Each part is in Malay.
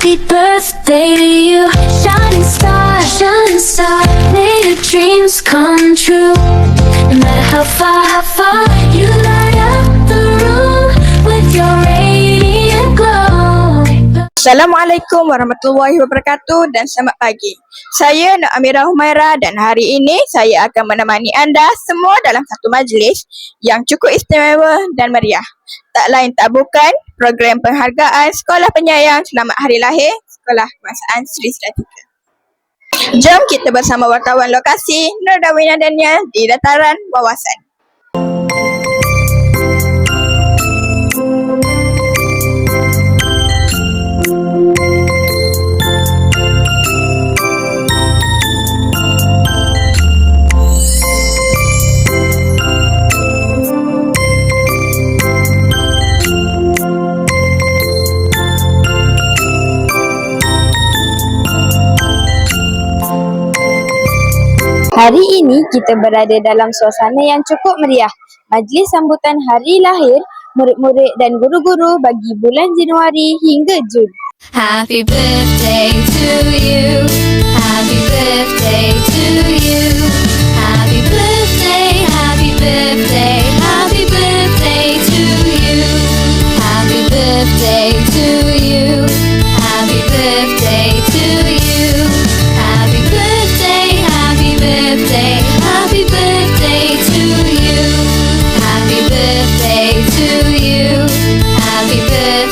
Happy birthday to you, shining star, shining star. May your dreams come true. No matter how far, how far, you Assalamualaikum warahmatullahi wabarakatuh dan selamat pagi. Saya Nak Amirah Humaira dan hari ini saya akan menemani anda semua dalam satu majlis yang cukup istimewa dan meriah. Tak lain tak bukan program penghargaan Sekolah Penyayang Selamat Hari Lahir Sekolah Kebangsaan Sri Sedatika. Jom kita bersama wartawan lokasi Nur Dawina Daniel di dataran wawasan. Hari ini kita berada dalam suasana yang cukup meriah. Majlis sambutan hari lahir murid-murid dan guru-guru bagi bulan Januari hingga Jun. Happy birthday to you. Happy birthday to you.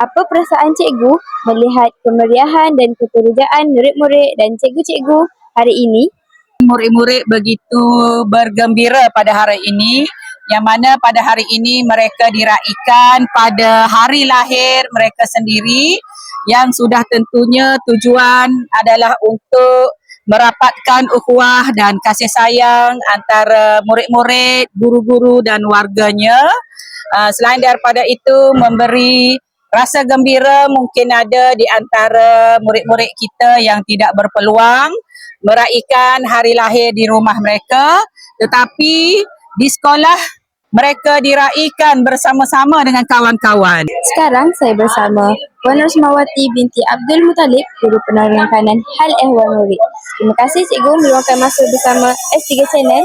Apa perasaan cikgu melihat kemeriahan dan keterujaan murid-murid dan cikgu-cikgu hari ini? murid-murid begitu bergembira pada hari ini yang mana pada hari ini mereka diraikan pada hari lahir mereka sendiri yang sudah tentunya tujuan adalah untuk merapatkan ukhuwah dan kasih sayang antara murid-murid, guru-guru dan warganya. Uh, selain daripada itu memberi rasa gembira mungkin ada di antara murid-murid kita yang tidak berpeluang meraikan hari lahir di rumah mereka tetapi di sekolah mereka diraikan bersama-sama dengan kawan-kawan. Sekarang saya bersama Puan Rosmawati binti Abdul Muttalib, Guru Penerangan Kanan Hal Ehwal Murid. Terima kasih cikgu meluangkan masa bersama S3 Channel.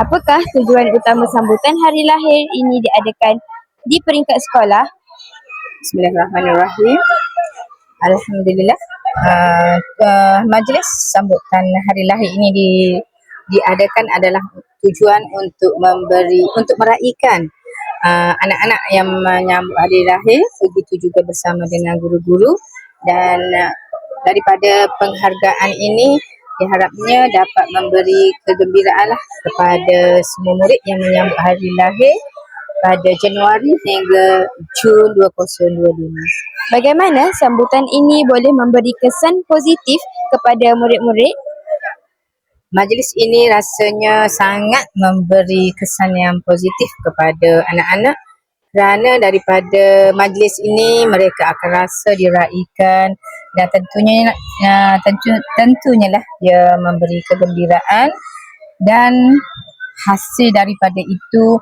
Apakah tujuan utama sambutan hari lahir ini diadakan di peringkat sekolah? Bismillahirrahmanirrahim. Alhamdulillah. Uh, uh, majlis sambutan hari lahir ini di diadakan adalah tujuan untuk memberi untuk meraihkan uh, anak-anak yang menyambut hari lahir begitu juga bersama dengan guru-guru dan uh, daripada penghargaan ini diharapnya dapat memberi kegembiraan lah kepada semua murid yang menyambut hari lahir pada Januari hingga Jun 2025. Bagaimana sambutan ini boleh memberi kesan positif kepada murid-murid? Majlis ini rasanya sangat memberi kesan yang positif kepada anak-anak kerana daripada majlis ini mereka akan rasa diraikan dan tentunya uh, tentu tentunya lah dia memberi kegembiraan dan hasil daripada itu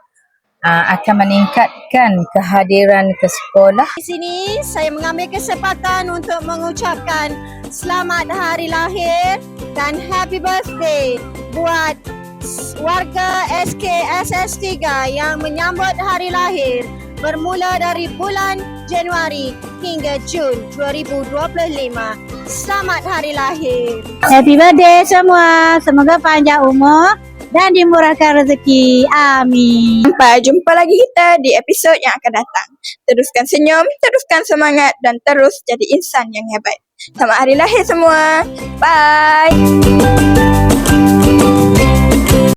uh, akan meningkatkan kehadiran ke sekolah Di sini saya mengambil kesempatan untuk mengucapkan selamat hari lahir dan happy birthday buat warga SKSS 3 yang menyambut hari lahir bermula dari bulan Januari hingga Jun 2025. Selamat hari lahir. Happy birthday semua. Semoga panjang umur dan dimurahkan rezeki. Amin. Sampai jumpa lagi kita di episod yang akan datang. Teruskan senyum, teruskan semangat dan terus jadi insan yang hebat. Selamat hari lahir semua. Bye.